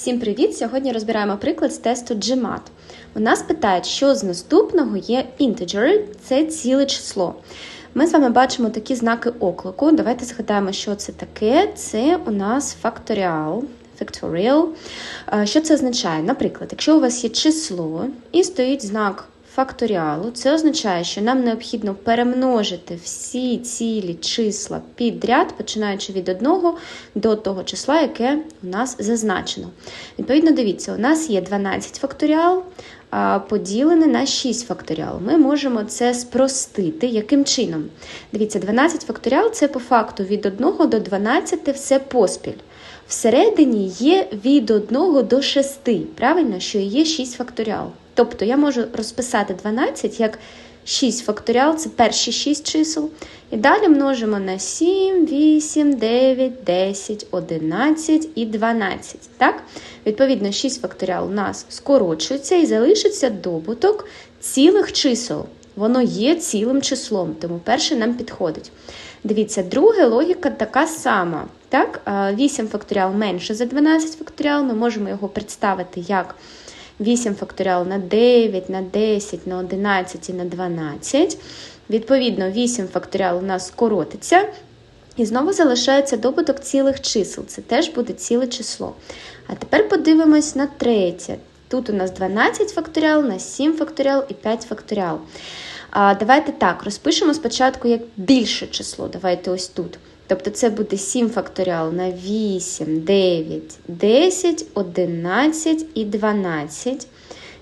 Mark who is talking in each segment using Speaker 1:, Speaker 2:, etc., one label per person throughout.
Speaker 1: Всім привіт! Сьогодні розбираємо приклад з тесту GMAT. У нас питають, що з наступного є integer, це ціле число. Ми з вами бачимо такі знаки оклику. Давайте згадаємо, що це таке. Це у нас факторіал. Factorial. Е, Що це означає? Наприклад, якщо у вас є число і стоїть знак факторіалу, це означає, що нам необхідно перемножити всі цілі числа підряд, починаючи від одного до того числа, яке у нас зазначено. Відповідно, дивіться, у нас є 12 факторіал. Поділене на 6 факторіал. Ми можемо це спростити. Яким чином? Дивіться, 12 факторіал це по факту від 1 до 12 все поспіль. Всередині є від 1 до 6, правильно, що є 6 факторіал. Тобто я можу розписати 12 як 6 факторіал, це перші 6 чисел. І далі множимо на 7, 8, 9, 10, 11 і 12. Так? Відповідно, 6 факторіал у нас скорочується і залишиться добуток цілих чисел. Воно є цілим числом, тому перше нам підходить. Дивіться, друге логіка така сама. Так? 8 факторіал менше за 12 факторіал, ми можемо його представити як 8 факторіал на 9, на 10, на 11 і на 12. Відповідно, 8 факторіал у нас скоротиться. І знову залишається добуток цілих чисел. Це теж буде ціле число. А тепер подивимось на третє. Тут у нас 12 факторіал, на 7 факторіал і 5 факторіал. А, Давайте так, розпишемо спочатку як більше число. Давайте ось тут. Тобто це буде 7 факторіал на 8, 9, 10, 11 і 12.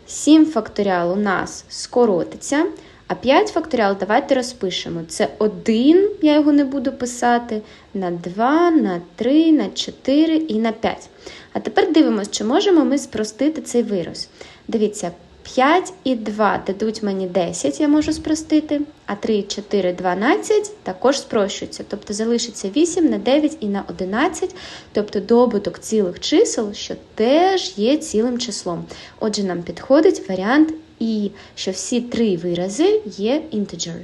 Speaker 1: 7 факторіал у нас скоротиться. А 5 факторіал давайте розпишемо. Це 1, я його не буду писати, на 2, на 3, на 4 і на 5. А тепер дивимося, чи можемо ми спростити цей вираз. Дивіться, 5 і 2 дадуть мені 10, я можу спростити, а 3 і 4 12 також спрощуються. Тобто залишиться 8 на 9 і на 11, тобто добуток цілих чисел, що теж є цілим числом. Отже, нам підходить варіант І, що всі три вирази є integer.